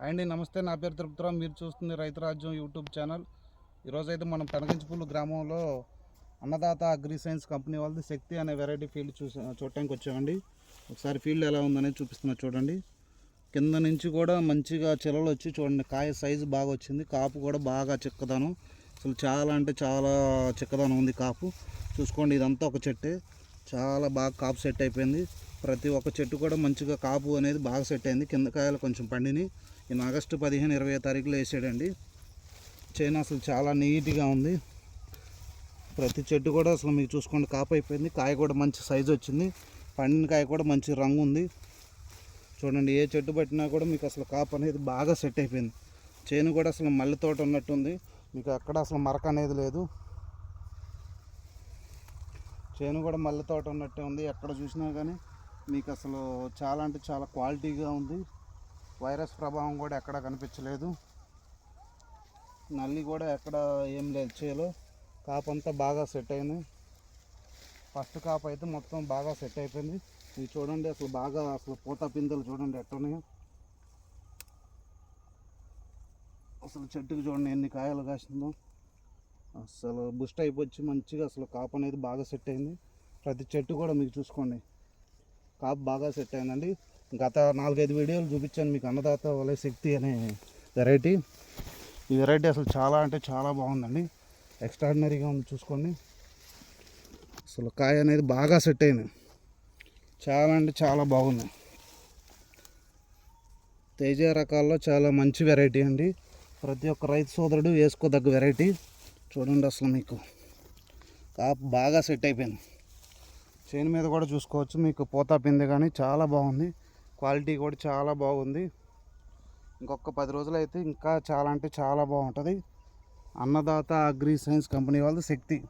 అండి నమస్తే నా పేరు తిరుపతిరావు. మీరు చూస్తుంది రైతు రాజ్యం యూట్యూబ్ ఛానల్. ఈరోజు అయితే మనం పెనగించిపూలు గ్రామంలో అన్నదాత అగ్రి సైన్స్ కంపెనీ వాళ్ళది శక్తి అనే వెరైటీ ఫీల్డ్ చూసా చూడటానికి వచ్చామండి. ఒకసారి ఫీల్డ్ ఎలా ఉందనేది చూపిస్తున్నా చూడండి. కింద నుంచి కూడా మంచిగా చిలలు వచ్చి చూడండి. కాయ సైజు బాగా వచ్చింది. కాపు కూడా బాగా చిక్కదనం. అసలు చాలా అంటే చాలా చిక్కదనం ఉంది కాపు. చూసుకోండి ఇదంతా ఒక చెట్టే. చాలా బాగా కాపు సెట్ అయిపోయింది. ప్రతి ఒక్క చెట్టు కూడా మంచిగా కాపు అనేది బాగా సెట్ అయింది. కింద కాయలు కొంచెం పండిని ఈయన ఆగస్టు పదిహేను ఇరవై తారీఖులో వేసాడండి. చైనా అసలు చాలా నీట్గా ఉంది. ప్రతి చెట్టు కూడా అసలు మీకు చూసుకోండి కాపు అయిపోయింది. కాయ కూడా మంచి సైజు వచ్చింది. పండిన కాయ కూడా మంచి రంగు ఉంది. చూడండి ఏ చెట్టు పట్టినా కూడా మీకు అసలు కాపు అనేది బాగా సెట్ అయిపోయింది. చేను కూడా అసలు మల్లె తోట ఉన్నట్టుంది. మీకు అక్కడ అసలు మరక అనేది లేదు. చేను కూడా మల్లె తోట ఉన్నట్టే ఉంది. ఎక్కడ చూసినా కానీ మీకు అసలు చాలా అంటే చాలా క్వాలిటీగా ఉంది. వైరస్ ప్రభావం కూడా ఎక్కడ కనిపించలేదు. నల్లి కూడా ఎక్కడ ఏం లేదు చేలో. కాపు అంతా బాగా సెట్ అయింది. ఫస్ట్ కాపు అయితే మొత్తం బాగా సెట్ అయిపోయింది. ఇది చూడండి అసలు బాగా అసలు పూత పిందెలు చూడండి ఎట్టున్నాయో. అసలు చెట్టుకి చూడండి ఎన్ని కాయలు కాసిందో. అసలు బుస్ట్ అయిపోయి మంచిగా అసలు కాపు అనేది బాగా సెట్ అయింది. ప్రతి చెట్టు కూడా మీకు చూసుకోండి. కాపు బాగా సెట్ అయిందండి. గత నాలుగైదు వీడియోలు చూపించాను మీకు అన్నదాత వలే శక్తి అనే వెరైటీ. ఈ వెరైటీ అసలు చాలా అంటే చాలా బాగుందండి. ఎక్స్ట్రాడినరీగా ఉంది చూసుకోండి. అసలు కాయ అనేది బాగా సెట్ అయింది. చాలా అంటే చాలా బాగుంది. తేజ రకాల్లో చాలా మంచి వెరైటీ అండి. ప్రతి ఒక్క రైతు సోదరుడు వేసుకోదగ్గ వెరైటీ. చూడండి అసలు మీకు. కాపు బాగా సెట్ అయిపోయింది. చేను మీద కూడా చూసుకోవచ్చు. మీకు పోతా పిందె కానీ చాలా బాగుంది. క్వాలిటీ కూడా చాలా బాగుంది. ఇంకొక పది రోజులు అయితే ఇంకా చాలా అంటే చాలా బాగుంటుంది. అన్నదాత అగ్రి సైన్స్ కంపెనీ వాళ్ళది శక్తి.